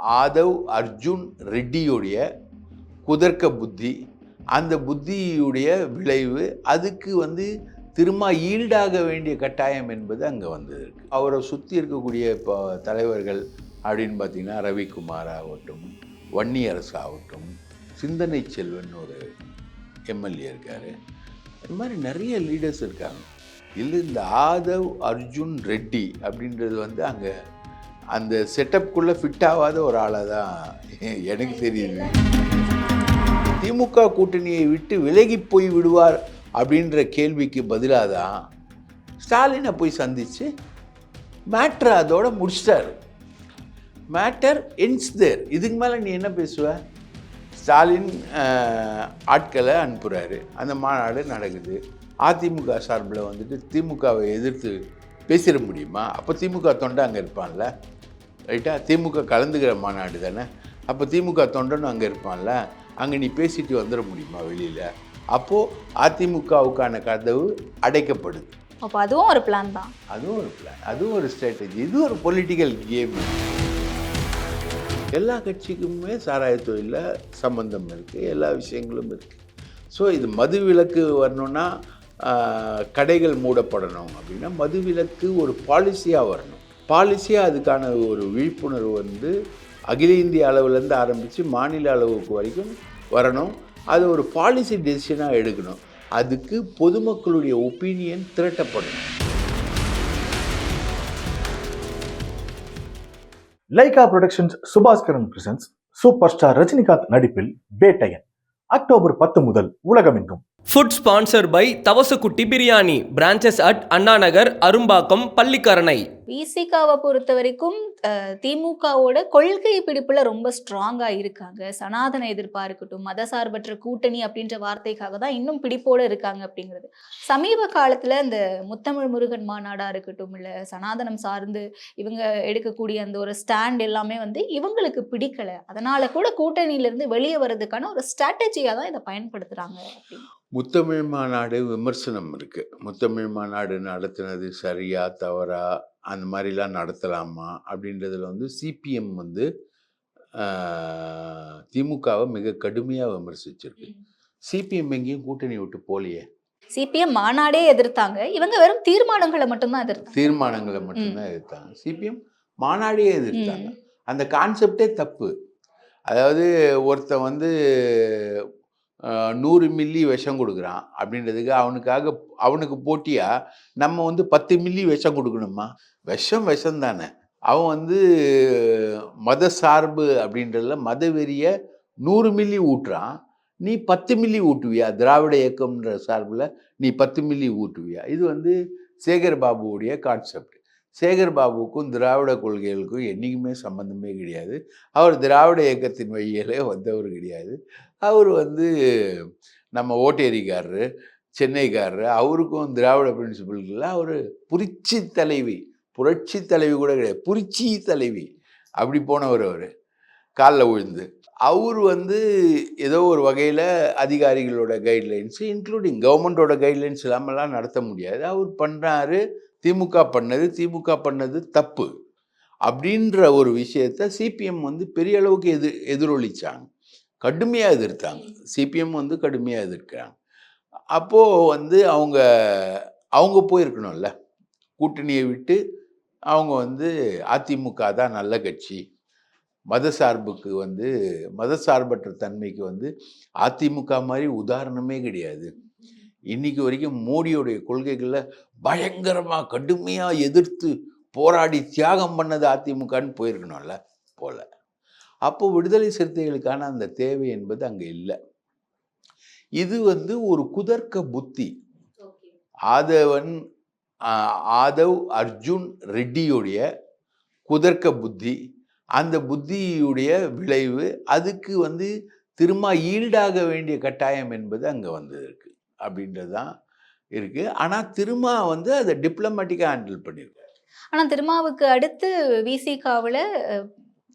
ஆதவ் அர்ஜுன் ரெட்டியுடைய குதர்க்க புத்தி அந்த புத்தியுடைய விளைவு அதுக்கு வந்து திரும்ப ஈல்டாக வேண்டிய கட்டாயம் என்பது அங்கே வந்தது அவரை சுற்றி இருக்கக்கூடிய இப்போ தலைவர்கள் அப்படின்னு பார்த்தீங்கன்னா ரவிக்குமார் ஆகட்டும் வன்னியரசு ஆகட்டும் சிந்தனை செல்வன் ஒரு எம்எல்ஏ இருக்கார். இது மாதிரி நிறைய லீடர்ஸ் இருக்காங்க. இல்லை இந்த ஆதவ் அர்ஜுன் ரெட்டி அப்படின்றது வந்து அங்கே அந்த செட்டப்குள்ளே ஃபிட் ஆகாத ஒரு ஆளாக தான் எனக்கு தெரியுது. திமுக கூட்டணியை விட்டு விலகி போய் விடுவார் அப்படின்ற கேள்விக்கு பதிலாக தான் ஸ்டாலினை போய் சந்தித்து மேட்ரு அதோட முடிச்சிட்டாரு. மேட்டர் என்ஸ் தேர் இதுக்கு மேலே நீ என்ன பேசுவ? ஸ்டாலின் ஆட்களை அனுப்புகிறாரு அந்த மாநாடு நடக்குது. அதிமுக சார்பில் வந்துட்டு திமுகவை எதிர்த்து பேசிட முடியுமா? அப்போ திமுக தொண்டை அங்கே இருப்பான்ல. ரைட்டா? திமுக கலந்துக்கிற மாநாடு தானே? அப்போ திமுக தொண்டனும் அங்கே இருப்பான்ல. அங்கே நீ பேசிட்டு வந்துட முடியுமா வெளியில்? அப்போது அதிமுகவுக்கான கதவு அடைக்கப்படுது. அப்போ அதுவும் ஒரு பிளான் தான். அதுவும் ஒரு பிளான் அதுவும் ஒரு ஸ்ட்ராட்டஜி இது ஒரு பொலிட்டிக்கல் கேம் எல்லா கட்சிக்குமே சாராய தொழிலில் சம்பந்தம் இருக்குது எல்லா விஷயங்களும் இருக்குது ஸோ இது மது விலக்கு வரணும்னா ஆஹ், கடைகள் மூடப்படணும் அப்படின்னா மது விலக்கு ஒரு பாலிசியாக வரணும். பாலிசியாக அதுக்கான ஒரு விழிப்புணர்வு வந்து அகில இந்திய அளவுலேருந்து ஆரம்பித்து மாநில அளவுக்கு வரைக்கும் வரணும். அது ஒரு பாலிசி டெசிஷனாக எடுக்கணும். அதுக்கு பொதுமக்களுடைய opinion திரட்டப்படணும். Lyca productions Subaskaran presents super star Rajinikanth நடிப்பில் வேட்டையன் அக்டோபர் பத்து முதல் உலகமெங்கும். Food sponsor by Thavasakutti biryani branches at Anna Nagar Arumbakkam Pallikaranai விசிகாவை பொறுத்த வரைக்கும் திமுகவோட கொள்கை பிடிப்புல ரொம்ப ஸ்ட்ராங்கா இருக்காங்க. சனாதன எதிர்ப்பா இருக்கட்டும் மதசார்பற்ற கூட்டணி அப்படின்ற வார்த்தைக்காக தான் இன்னும் பிடிப்போட இருக்காங்க அப்படிங்கிறது. சமீப காலத்துல இந்த முத்தமிழ் முருகன் மாநாடா இருக்கட்டும் இல்ல சனாதனம் சார்ந்து இவங்க எடுக்கக்கூடிய அந்த ஒரு ஸ்டாண்ட் எல்லாமே வந்து இவங்களுக்கு பிடிக்கல. அதனால கூட கூட்டணியில இருந்து வெளியே வர்றதுக்கான ஒரு ஸ்ட்ராட்டஜியா தான் இதை பயன்படுத்துறாங்க அப்படின்னு. முத்தமிழ் மாநாடு விமர்சனம் இருக்குது முத்தமிழ் மாநாடு நடத்தினது சரியா தவறா? அந்த மாதிரிலாம் நடத்தலாமா? அப்படின்றதுல வந்து சிபிஎம் வந்து திமுகவை மிக கடுமையாக விமர்சிச்சிருக்கு. சிபிஎம் எங்கேயும் கூட்டணி விட்டு போலியே. சிபிஎம் மாநாடே எதிர்த்தாங்க. இவங்க வெறும் தீர்மானங்களை மட்டும்தான் எதிர்த்தாங்க. தீர்மானங்களை மட்டும்தான் எதிர்த்தாங்க. சிபிஎம் மாநாடே எதிர்த்தாங்க. அந்த கான்செப்டே தப்பு. அதாவது ஒருத்தன் வந்து நூறு மில்லி விஷம் கொடுக்குறான். அப்படின்றதுக்கு அவனுக்காக அவனுக்கு போட்டியாக நம்ம வந்து பத்து மில்லி விஷம் கொடுக்கணுமா? விஷம் விஷம் தானே. அவன் வந்து மத சார்பு அப்படின்றதுல மதவெறிய நூறு மில்லி ஊட்டுறான். நீ பத்து மில்லி ஊட்டுவியா? திராவிட இயக்கம்ன்ற சார்பில் நீ பத்து மில்லி ஊட்டுவியா? இது வந்து சேகர் பாபுவுடைய கான்செப்ட் சேகர் பாபுவுக்கும் திராவிட கொள்கைகளுக்கும் என்றைக்குமே சம்மந்தமே கிடையாது. அவர் திராவிட இயக்கத்தின் வழியிலே வந்தவர் கிடையாது. அவர் வந்து நம்ம ஓட்டேரிக்காரரு சென்னைக்காரரு அவருக்கும் திராவிட பிரின்சிபல்களில் அவர் புரட்சி தலைவி புரட்சி தலைவி கூட கிடையாது புரட்சி தலைவி அப்படி போனவர் அவர் காலில் விழுந்து. அவர் வந்து ஏதோ ஒரு வகையில் அதிகாரிகளோட கைட்லைன்ஸு இன்க்ளூடிங் கவர்மெண்ட்டோட கைட்லைன்ஸ் இல்லாமலாம் நடத்த முடியாது. அவர் பண்ணுறாரு திமுக பண்ணது திமுக பண்ணது தப்பு. அப்படின்ற ஒரு விஷயத்த சிபிஎம் வந்து பெரிய அளவுக்கு எதிர் எதிரொலிச்சாங்க. கடுமையாக எதிர்த்தாங்க. சிபிஎம் வந்து கடுமையாக எதிர்க்கிறாங்க. அப்போது வந்து அவங்க அவங்க போயிருக்கணும்ல. கூட்டணியை விட்டு அவங்க வந்து அதிமுக தான் நல்ல கட்சி. மதசார்புக்கு வந்து மதசார்பற்ற தன்மைக்கு வந்து அதிமுக மாதிரி உதாரணமே கிடையாது. இன்னைக்கு வரைக்கும் மோடியோடைய கொள்கைகளை பயங்கரமாக கடுமையாக எதிர்த்து போராடி தியாகம் பண்ணது அதிமுகன்னு போயிருக்கணும்ல போல. அப்போ விடுதலை சிறுத்தைகளுக்கான அந்த தேவை என்பது அங்கே இல்லை. இது வந்து ஒரு குதர்க்க புத்தி. ஆதவன் ஆதவ் அர்ஜுன் ரெட்டியுடைய குதர்க்க புத்தி அந்த புத்தியுடைய விளைவு அதுக்கு வந்து திரும்ப ஈல்டாக வேண்டிய கட்டாயம் என்பது அங்கே வந்து இருக்கு அப்படின்றது தான் இருக்கு. ஆனால் திரும்ப வந்து அதை டிப்ளமேட்டிக்காக ஹேண்டில் பண்ணியிருக்கு ஆனா திருமாவுக்கு அடுத்து விசிகாவில்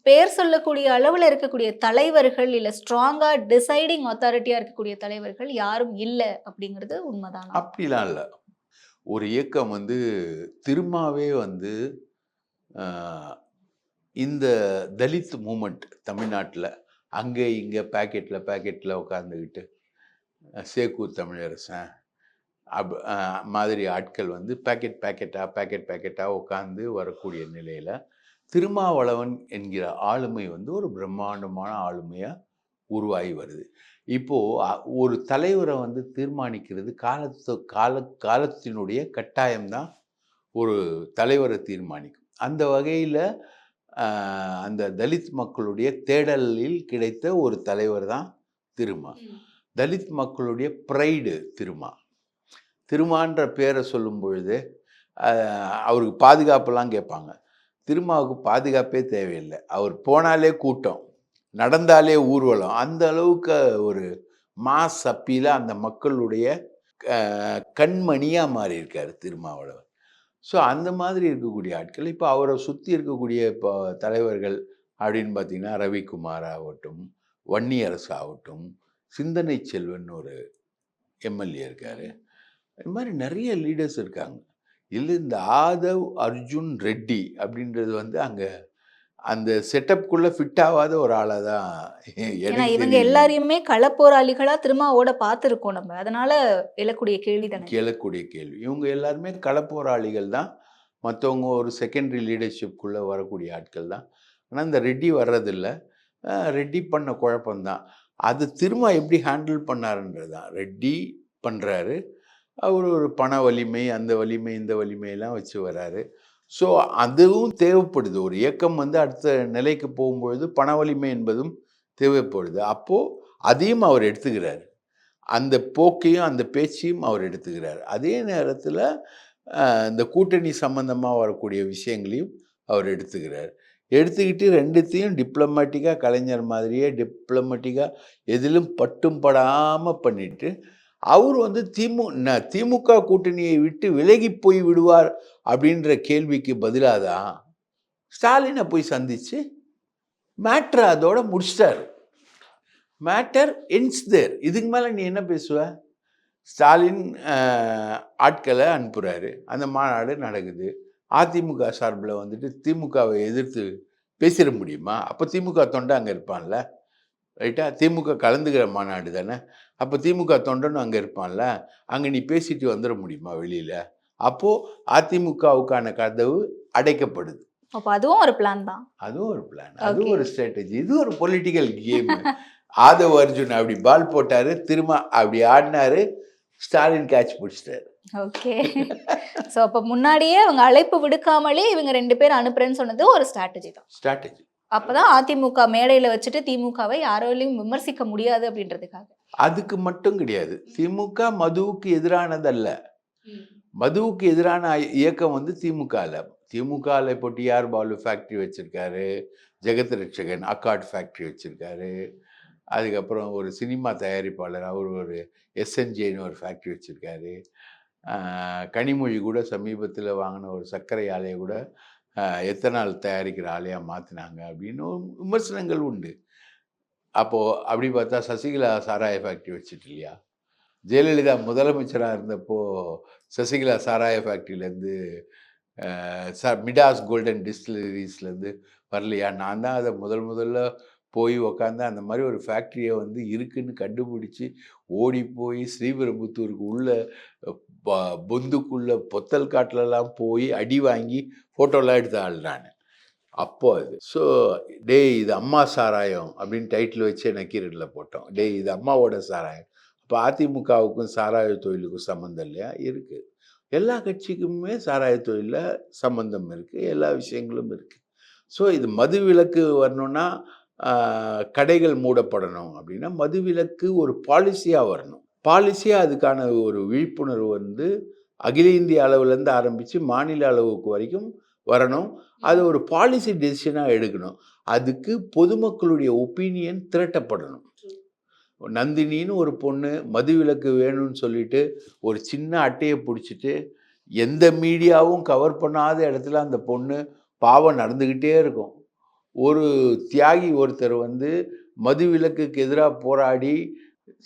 பேர் சொல்லக்கூடிய அளவுல இருக்கக்கூடிய தலைவர்கள் இல்ல ஸ்ட்ராங்கா டிசைடிங் அத்தாரிட்டியா இருக்கக்கூடிய தலைவர்கள் யாரும் இல்லை அப்படிங்கிறது உண்மைதான். அப்படிலாம் இல்லை. ஒரு இயக்கம் வந்து திரும்பவே வந்து இந்த தலித் மூமெண்ட் தமிழ்நாட்டில் அங்கே இங்கே பேக்கெட்டில் பேக்கெட்டில் உட்காந்துக்கிட்டு சேக்கூர் தமிழரசன் அப் மாதிரி ஆட்கள் வந்து பேக்கெட் பேக்கெட்டாக பேக்கெட் பேக்கெட்டாக உட்காந்து வரக்கூடிய நிலையில் திருமாவளவன் என்கிற ஆளுமை வந்து ஒரு பிரம்மாண்டமான ஆளுமையாக உருவாகி வருது. இப்போது ஒரு தலைவரை வந்து தீர்மானிக்கிறது காலத்து கால காலத்தினுடைய கட்டாயம்தான் ஒரு தலைவரை தீர்மானிக்கும். அந்த வகையில் அந்த தலித் மக்களுடைய தேடலில் கிடைத்த ஒரு தலைவர் தான் திருமா. தலித் மக்களுடைய ப்ரைடு திருமா. திருமான்ற பேரை சொல்லும் பொழுது அவருக்கு பாதுகாப்பெல்லாம் கேட்பாங்க. திருமாவுக்கு பாதுகாப்பே தேவையில்லை. அவர் போனாலே கூட்டம் நடந்தாலே ஊர்வலம். அந்த அளவுக்கு ஒரு மாஸ் அப்பீல அந்த மக்களுடைய கண்மணியாக மாறி இருக்கார் ஸோ அந்த மாதிரி இருக்கக்கூடிய ஆட்கள் இப்போ அவரை சுற்றி இருக்கக்கூடிய இப்போ தலைவர்கள் அப்படின்னு பார்த்தீங்கன்னா ரவிக்குமார் ஆகட்டும் வன்னியரசு ஆகட்டும் சிந்தனை செல்வன் ஒரு எம்எல்ஏ இருக்கார். இது மாதிரி நிறைய லீடர்ஸ் இருக்காங்க. இல்லை இந்த ஆதவ் அர்ஜுன் ரெட்டி அப்படின்றது வந்து அங்கே அந்த செட்டப்குள்ளே ஃபிட் ஆகாத ஒரு ஆளாக தான் ஏன்னா இவங்க. எல்லாரையுமே களப்போராளிகளா திருமாவோட பார்த்திருக்கோம் நம்ம. அதனால எழக்கூடிய கேள்வி தானே. கேளக்கூடிய கேள்வி. இவங்க எல்லாருமே களப்போராளிகள் தான். மற்றவங்க ஒரு செகண்டரி லீடர்ஷிப்குள்ளே வரக்கூடிய ஆட்கள் தான். ஆனால் இந்த ரெட்டி வர்றதில்ல. ரெட்டி பண்ண குழப்பம்தான் அது திரும்ப எப்படி ஹேண்டில் பண்ணாருன்றது தான் ரெட்டி பண்ணுறாரு அவர் ஒரு பண வலிமை அந்த வலிமை இந்த வலிமையெல்லாம் வச்சு வராரு. ஸோ அதுவும் தேவைப்படுது. ஒரு இயக்கம் வந்து அடுத்த நிலைக்கு போகும்பொழுது பண வலிமை என்பதும் தேவைப்படுது. அப்போது அதையும் அவர் எடுத்துக்கிறார். அந்த போக்கையும் அந்த பேச்சையும் அவர் எடுத்துக்கிறார். அதே நேரத்தில் இந்த கூட்டணி சம்பந்தமாக வரக்கூடிய விஷயங்களையும் அவர் எடுத்துக்கிறார். எடுத்துக்கிட்டு ரெண்டுத்தையும் டிப்ளமேட்டிக்காக கலைஞர் மாதிரியே டிப்ளமேட்டிக்காக எதிலும் பட்டும் படாமல் பண்ணிட்டு அவர் வந்து திமு திமுக கூட்டணியை விட்டு விலகி போய் விடுவார் அப்படின்ற கேள்விக்கு பதிலாக தான் ஸ்டாலினை போய் சந்தித்து மேட்ரை அதோட முடிச்சிட்டார். மேட்டர் என்ஸ் தேர் இதுக்கு மேலே நீ என்ன பேசுவ? ஸ்டாலின் ஆட்களை அனுப்புகிறாரு அந்த மாநாடு நடக்குது. அதிமுக சார்பில் வந்துட்டு திமுகவை எதிர்த்து பேசிட முடியுமா? அப்போ திமுக தொண்டை அங்கே இருப்பான்ல ரைட்டா திமுக கலந்துக்கிற மாநாடு தானே? அப்போ திமுக தொண்டனும் அங்கே இருப்பான்ல அங்கே நீ பேசிட்டு வந்துட முடியுமா வெளியில்? அப்போது அதிமுகவுக்கான கதவு அடைக்கப்படுது. அப்போ அதுவும் ஒரு பிளான் தான். அதுவும் ஒரு பிளான் அதுவும். ஒரு ஸ்ட்ராட்டஜி இது ஒரு பொலிட்டிக்கல் கேம் ஆதவ் அர்ஜுன் அப்படி பால் போட்டாரு திரும்ப அப்படி ஆடினாரு ஸ்டாலின் கேட்ச் பிடிச்சிட்டாரு ஓகே. ஸோ அப்போ முன்னாடியே அவங்க அழைப்பு விடுக்காமலே இவங்க ரெண்டு பேரும் அனுப்புறேன்னு சொன்னது ஒரு ஸ்ட்ராட்டஜி தான். ஸ்ட்ராட்டஜி அப்பதான் அதிமுக மேடையில வச்சுட்டு திமுகவை யாராலையும் விமர்சிக்க முடியாது அப்படின்றதுக்காக. அதுக்கு மட்டும் கிடையாது. திமுக மதுவுக்கு எதிரானதல்ல. மதுவுக்கு எதிரான இயக்கம் வந்து திமுகவில் திமுகவில் இப்போ டிஆர் பாலு ஃபேக்ட்ரி வச்சுருக்காரு. ஜெகத் ரட்சகன் அக்காட் ஃபேக்ட்ரி வச்சுருக்காரு. அதுக்கப்புறம் ஒரு சினிமா தயாரிப்பாளர் அவர் ஒரு எஸ்என்ஜேன்னு ஒரு ஃபேக்ட்ரி வச்சுருக்காரு. கனிமொழி கூட சமீபத்தில் வாங்கின ஒரு சர்க்கரை ஆலையை கூட எத்தனால் தயாரிக்கிற ஆலையாக மாற்றினாங்க அப்படின்னு விமர்சனங்கள் உண்டு. அப்போது அப்படி பார்த்தா சசிகலா சாராய ஃபேக்ட்ரி வச்சுட்டு இல்லையா? ஜெயலலிதா முதலமைச்சராக இருந்தப்போ சசிகலா சாராய ஃபேக்ட்ரியிலேருந்து ச மிடாஸ் கோல்டன் டிஸ்டிலரிஸ்லேருந்து வரலையா? நான் தான் அதை முதல் முதல்ல போய் உக்காந்து அந்த மாதிரி ஒரு ஃபேக்ட்ரியை வந்து இருக்குன்னு கண்டுபிடிச்சி ஓடி போய் ஸ்ரீபெரும்புத்தூருக்கு உள்ள பொந்துக்குள்ள பொத்தல் காட்டிலலாம் போய் அடி வாங்கி ஃபோட்டோலாம் எடுத்த ஆள் நான் அப்போ அது. ஸோ டேய் இது அம்மா சாராயம் அப்படின்னு டைட்டில் வச்சு நக்கீரனில் போட்டோம். டேய் இது அம்மாவோட சாராயம். இப்போ அதிமுகவுக்கும் சாராய தொழிலுக்கும் சம்மந்தம் இல்லையா? இருக்குது எல்லா கட்சிக்குமே சாராய தொழிலில் சம்மந்தம் இருக்குது எல்லா விஷயங்களும் இருக்குது ஸோ இது மது விலக்கு வரணும்னா கடைகள் மூடப்படணும் அப்படின்னா மது விலக்கு ஒரு பாலிசியாக வரணும். பாலிசியாக அதுக்கான ஒரு விழிப்புணர்வு வந்து அகில இந்திய அளவுலேருந்து ஆரம்பித்து மாநில அளவுக்கு வரைக்கும் வரணும். அது ஒரு பாலிசி டெசிஷனாக எடுக்கணும். அதுக்கு பொதுமக்களுடைய ஒப்பீனியன் திரட்டப்படணும். நந்தினின்னு ஒரு பொண்ணு மதுவிலக்கு வேணும்னு சொல்லிட்டு ஒரு சின்ன அட்டையை பிடிச்சிட்டு எந்த மீடியாவும் கவர் பண்ணாத இடத்துல அந்த பொண்ணு பாவம் நடந்துக்கிட்டே இருக்கும். ஒரு தியாகி ஒருத்தர் வந்து மதுவிலக்குக்கு எதிராக போராடி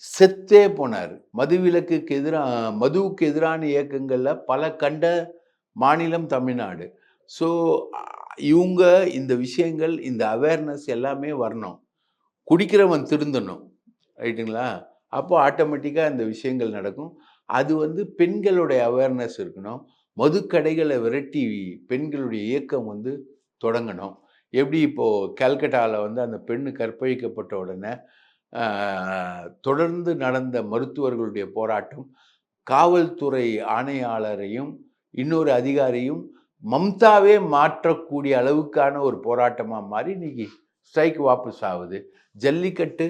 செத்தே போனார். மதுவிலக்குக்கு எதிராக மதுவுக்கு எதிரான இயக்கங்களில் பல கண்ட மாநிலம் தமிழ்நாடு. ஸோ இவங்க இந்த விஷயங்கள் இந்த அவேர்னஸ் எல்லாமே வரணும். குடிக்கிறவன் திருந்தணும். ரைட்டுங்களா? அப்போ ஆட்டோமேட்டிக்காக இந்த விஷயங்கள் நடக்கும். அது வந்து பெண்களுடைய அவேர்னஸ் இருக்கணும். மதுக்கடைகளை விரட்டி பெண்களுடைய இயக்கம் வந்து தொடங்கணும். எப்படி இப்போது கல்கட்டாவில் வந்து அந்த பெண்ணு கற்பழிக்கப்பட்ட உடனே தொடர்ந்து நடந்த மருத்துவர்களுடைய போராட்டம் காவல்துறை ஆணையாளரையும் இன்னொரு அதிகாரியும் மம்தாவே மாற்றக்கூடிய அளவுக்கான ஒரு போராட்டமாக மாறி இன்னைக்கு ஸ்ட்ரைக் வாபஸ் ஆகுது. ஜல்லிக்கட்டு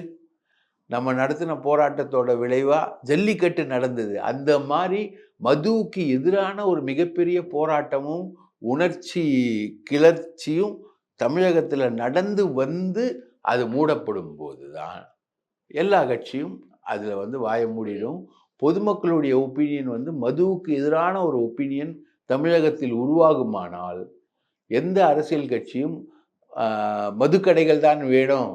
நம்ம நடத்தின போராட்டத்தோட விளைவாக ஜல்லிக்கட்டு நடந்தது. அந்த மாதிரி மதுவுக்கு எதிரான ஒரு மிகப்பெரிய போராட்டமும் உணர்ச்சி கிளர்ச்சியும் தமிழகத்தில் நடந்து வந்து அது மூடப்படும் போது தான் எல்லா கட்சியும் அதில் வந்து வாய மூடிடும். பொதுமக்களுடைய ஒப்பீனியன் வந்து மதுவுக்கு எதிரான ஒரு ஒப்பீனியன் தமிழகத்தில் உருவாகுமானால் எந்த அரசியல் கட்சியும் மதுக்கடைகள் தான் வேணும்.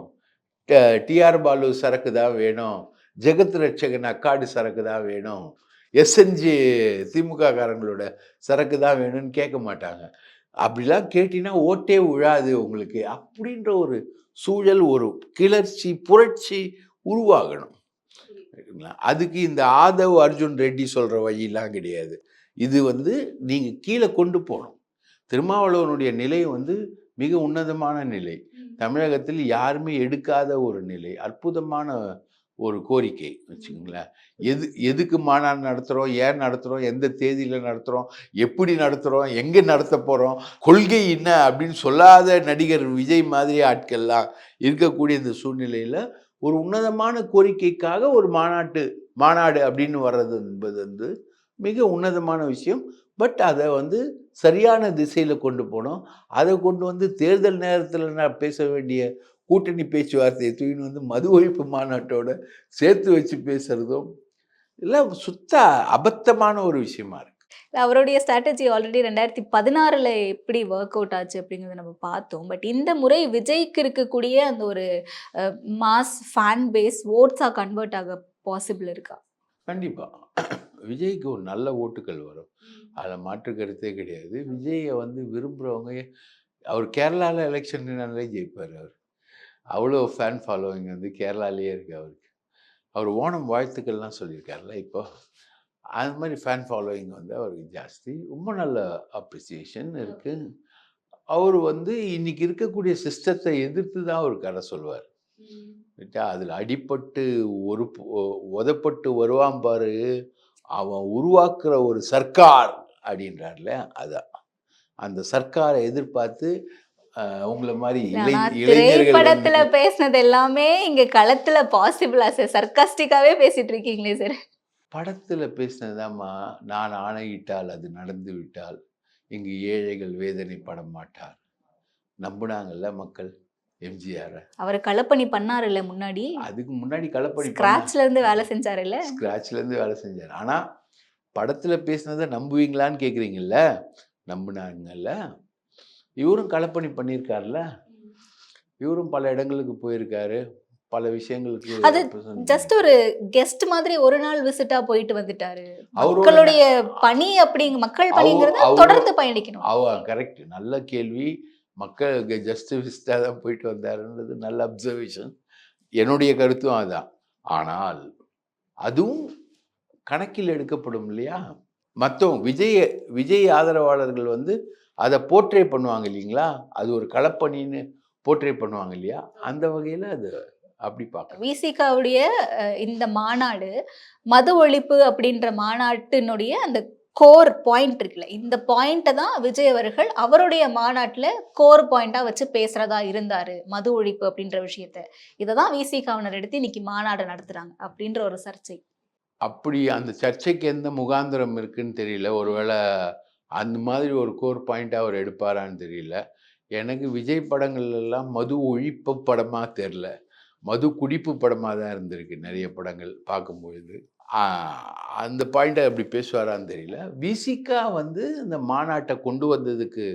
டிஆர் பாலு சரக்கு தான் வேணும். ஜெகத் ரட்சகன் அக்காடு சரக்கு தான் வேணும். எஸ்என்ஜி திமுக காரங்களோட சரக்கு தான் வேணும்னு கேட்க மாட்டாங்க. அப்படிலாம் கேட்டினா ஓட்டே விழாது உங்களுக்கு. அப்படின்ற ஒரு சூழல் ஒரு கிளர்ச்சி புரட்சி உருவாகணும். அதுக்கு இந்த ஆதவ் அர்ஜுன் ரெட்டி சொல்கிற வழியெல்லாம் கிடையாது. இது வந்து நீங்கள் கீழே கொண்டு போகணும். திருமாவளவனுடைய நிலை வந்து மிக உன்னதமான நிலை. தமிழகத்தில் யாருமே எடுக்காத ஒரு நிலை. அற்புதமான ஒரு கோரிக்கை வச்சுக்கோங்களேன். எது எதுக்கு மாநாடு நடத்துகிறோம் ஏன் நடத்துகிறோம் எந்த தேதியில் நடத்துகிறோம் எப்படி நடத்துகிறோம் எங்கே நடத்த போகிறோம் கொள்கை என்ன? அப்படின்னு சொல்லாத நடிகர் விஜய் மாதிரி ஆட்கள்லாம் இருக்கக்கூடிய இந்த சூழ்நிலையில் ஒரு உன்னதமான கோரிக்கைக்காக ஒரு மாநாட்டு மாநாடு அப்படின்னு வர்றது என்பது வந்து மிக உன்னதமான விஷயம். பட் அதை வந்து சரியான திசையில் கொண்டு போனோம். அதை கொண்டு வந்து தேர்தல் நேரத்தில் நான் பேச வேண்டிய கூட்டணி பேச்சுவார்த்தையை தூக்கின்னு வந்து மது ஒழிப்பு மாநாட்டோட சேர்த்து வச்சு பேசுறதும் எல்லாம் சுத்த அபத்தமான ஒரு விஷயமா இருக்கு. அவருடைய ஸ்ட்ராட்டஜி ஆல்ரெடி ரெண்டாயிரத்தி பதினாறுல எப்படி ஒர்க் அவுட் ஆச்சு அப்படிங்கறத நம்ம பார்த்தோம். பட் இந்த முறை விஜய்க்கு இருக்கக்கூடிய அந்த ஒரு மாஸ் ஃபேன் பேஸ் ஓட்ஸா கன்வெர்ட் ஆக பாசிபிள் இருக்கா? கண்டிப்பா. விஜய்க்கு ஒரு நல்ல ஓட்டுகள் வரும். அதில் மாற்று கருத்தே கிடையாது. விஜயை வந்து விரும்புகிறவங்க அவர் கேரளாவில் எலெக்ஷன் நின்னாலே ஜெயிப்பார் அவர். அவ்வளோ ஃபேன் ஃபாலோவிங் வந்து கேரளாலேயே இருக்கு அவருக்கு. அவர் ஓணம் வாழ்த்துக்கள்லாம் சொல்லியிருக்காருல்ல இப்போ. அது மாதிரி ஃபேன் ஃபாலோவிங் வந்து அவருக்கு ஜாஸ்தி. ரொம்ப நல்ல அப்ரிசியேஷன் இருக்குது அவர் வந்து இன்னைக்கு இருக்கக்கூடிய சிஸ்டத்தை எதிர்த்து தான் அவர் கதை சொல்வார் விட்டா அதில் அடிபட்டு ஒரு உதப்பட்டு வருவான் பாரு. அவன் உருவாக்குற ஒரு சர்க்கார் அப்படின்றார்ல அதான். அந்த சர்க்காரை எதிர்பார்த்து உங்களை மாதிரி திரைப்படத்துல பேசினது எல்லாமே இங்க களத்துல பாசிபிளா சார் சர்க்காஸ்டிக்காவே பேசிட்டு இருக்கீங்களே சார் படத்துல பேசினதாம்மா நான் ஆணையிட்டால் அது நடந்து விட்டால் இங்கு ஏழைகள் வேதனைப்பட மாட்டார். நம்புனாங்கல்ல மக்கள் எம்ஜிஆர்? அவர் களப்பணி பண்ணாருல்ல முன்னாடி? அதுக்கு முன்னாடி களப்பணி ஸ்கிராச்ல இருந்து வேலை செஞ்சாருல்ல? ஸ்க்ராட்ச்ல இருந்து வேலை செஞ்சார். ஆனா படத்துல பேசினதை நம்புவீங்களான்னு கேக்குறீங்கல்ல? நம்புனாங்கல்ல? இவரும் களப்பணி பண்ணியிருக்காருல்ல? இவரும் பல இடங்களுக்கு போயிருக்காரு. பல விஷயங்களுக்கு அது ஜஸ்ட் ஒரு கெஸ்ட் மாதிரி ஒரு நாள் விசிட்டா போயிட்டு வந்துட்டாரு. அவரோட மக்களுடைய பணி அப்படிங்க மக்கள் பணிங்கிறத தொடர்ந்து பயணிக்கணும். அவ கரெக்ட் நல்ல கேள்வி. மக்களுக்கு ஜஸ்ட் விசிட்டாக தான் போயிட்டு வந்தாருன்றது நல்ல அப்சர்வேஷன் என்னுடைய கருத்தும் அதான். ஆனால் அதுவும் கணக்கில் எடுக்கப்படும் இல்லையா? மற்றவங்க விஜய் விஜய் ஆதரவாளர்கள் வந்து அதை போர்ட்ரே பண்ணுவாங்க இல்லைங்களா? அது ஒரு களப்பணின்னு போர்ட்ரே பண்ணுவாங்க இல்லையா? அந்த வகையில் அது அப்படி பார்க்கணும் விசிகாவுடைய இந்த மாநாடு மது ஒழிப்பு அப்படின்ற மாநாட்டினுடைய அந்த கோர் பாயிண்ட் இருக்குல்ல. இந்த பாயிண்ட்டை தான் விஜய் அவர்கள் அவருடைய மாநாட்டுல கோர் பாயிண்டா வச்சு பேசுறதா இருந்தாரு மது ஒழிப்பு அப்படின்ற விஷயத்த. இதை தான் விசிகாவினர் எடுத்து இன்னைக்கு மாநாடு நடத்துறாங்க அப்படின்ற ஒரு சர்ச்சை. அப்படி அந்த சர்ச்சைக்கு எந்த முகாந்திரம் இருக்குன்னு தெரியல. ஒருவேளை அந்த மாதிரி ஒரு கோர் பாயிண்ட் அவர் எடுப்பாரான்னு தெரியல. எனக்கு விஜய் படங்கள் எல்லாம் மது ஒழிப்பு படமாக தெரில. மது குடிப்பு படமாக தான் இருந்திருக்கு நிறைய படங்கள் பார்க்கும்பொழுது. அந்த பாயிண்ட்டை அப்படி பேசுவாரான்னு தெரியல. விசிகா வந்து இந்த மாநாட்டை கொண்டு வந்ததுக்கு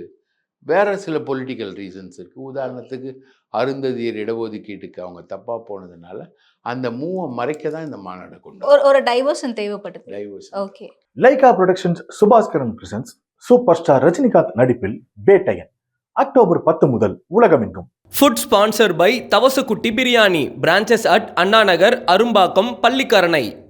வேற சில பொலிட்டிக்கல் ரீசன்ஸ் இருக்குது உதாரணத்துக்கு அருந்ததியர் இடஒதுக்கீட்டுக்கு அவங்க தப்பாக போனதுனால அந்த மூவை மறைக்க தான் இந்த மாநாடை கொண்டு ஒரு டைவர்ஷன் தேவைப்படுது divorce okay Lyca productions Subaskaran presents super star Rajinikanth நடிப்பில் பேட்டையன் அக்டோபர் பத்து முதல் உலகமெங்கும். Food sponsor by Thavasukutti biryani branches at Anna Nagar Arumbakkam Pallikaranai.